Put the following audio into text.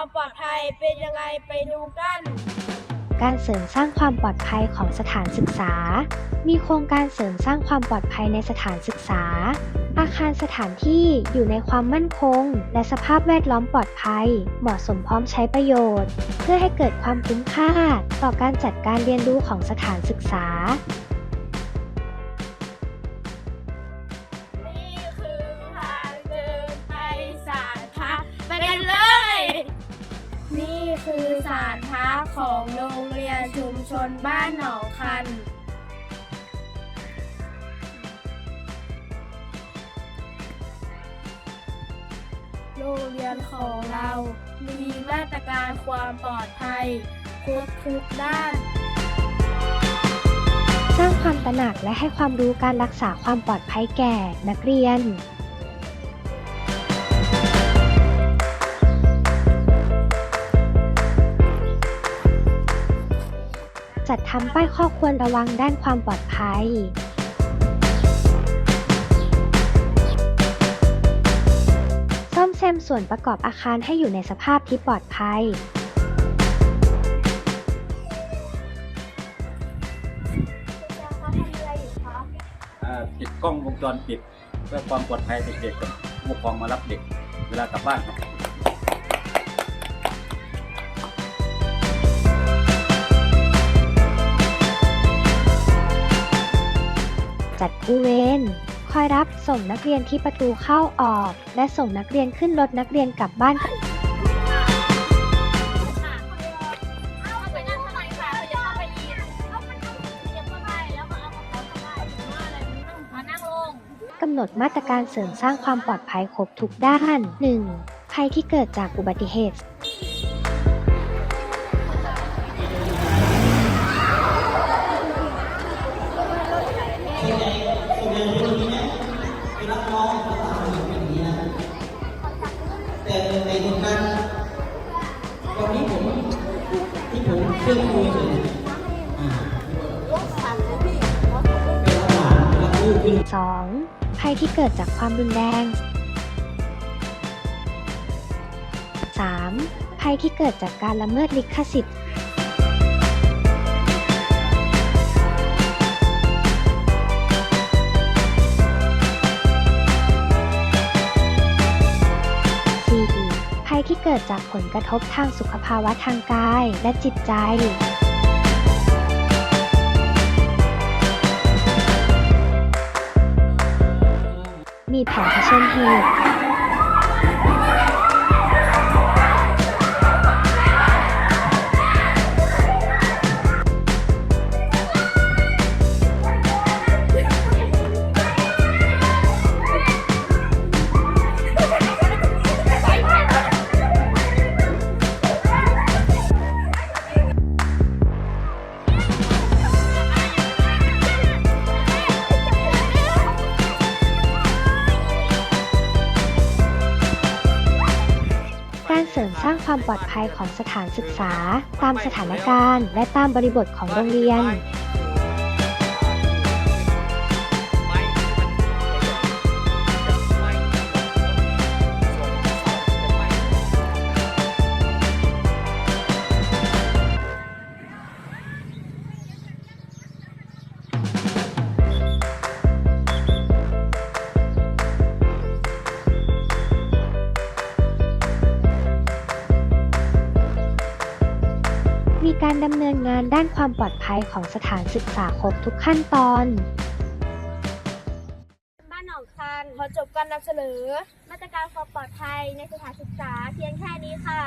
ความปลอดภัยเป็นยังไงไปดูกัน การเสริมสร้างความปลอดภัยของสถานศึกษา มีโครงการเสริมสร้างความปลอดภัยในสถานศึกษา อาคารสถานที่อยู่ในความมั่นคง และสภาพแวดล้อมปลอดภัย เหมาะสมพร้อมใช้ประโยชน์ เพื่อให้เกิดความคุ้มค่า ต่อการจัดการเรียนรู้ของสถานศึกษา คือศาลพระของโรงเรียนชุมชนบ้านหนองคัน โรงเรียนของเรามีมาตรการความปลอดภัยครบทุกด้าน สร้างความตระหนักและให้ความรู้การรักษาความปลอดภัยแก่นักเรียน จัดทำป้ายข้อควรระวังด้านความปลอดภัย ซ่อมแซมส่วนประกอบอาคารให้อยู่ในสภาพที่ปลอดภัย อ่าติดกล้องวงจรปิด เพื่อความปลอดภัยเด็กๆกับผู้ปกครองมารับเด็ก เวลากลับบ้านครับ จัดผู้เวรคอยรับส่งนักเรียนที่ประตูเข้าออก และส่งนักเรียนขึ้นรถนักเรียนกลับบ้านกำหนดมาตรการเสริมสร้างความปลอดภัยครบทุกด้าน 1. ภัยที่เกิดจากอุบัติเหตุ รื่อคุยถึงอ่าเป็นหลานและลูกขึ้น 2. ภัยที่เกิดจากความรุนแรง 3. ภัยที่เกิดจากการละเมิดลิขสิทธิ์ ภัยที่เกิดจากผลกระทบทางสุขภาวะทางกายและจิตใจมีแผนเผชิญเหตุ การเสริมสร้างความปลอดภัยของสถานศึกษา ตามสถานการณ์ และตามบริบทของโรงเรียน การดำเนินงานด้านความปลอดภัยของสถานศึกษาครบทุกขั้นตอน บ้านหนองคันขอจบการนำเสนอ มาตรการความปลอดภัยในสถานศึกษาเพียงแค่นี้ค่ะ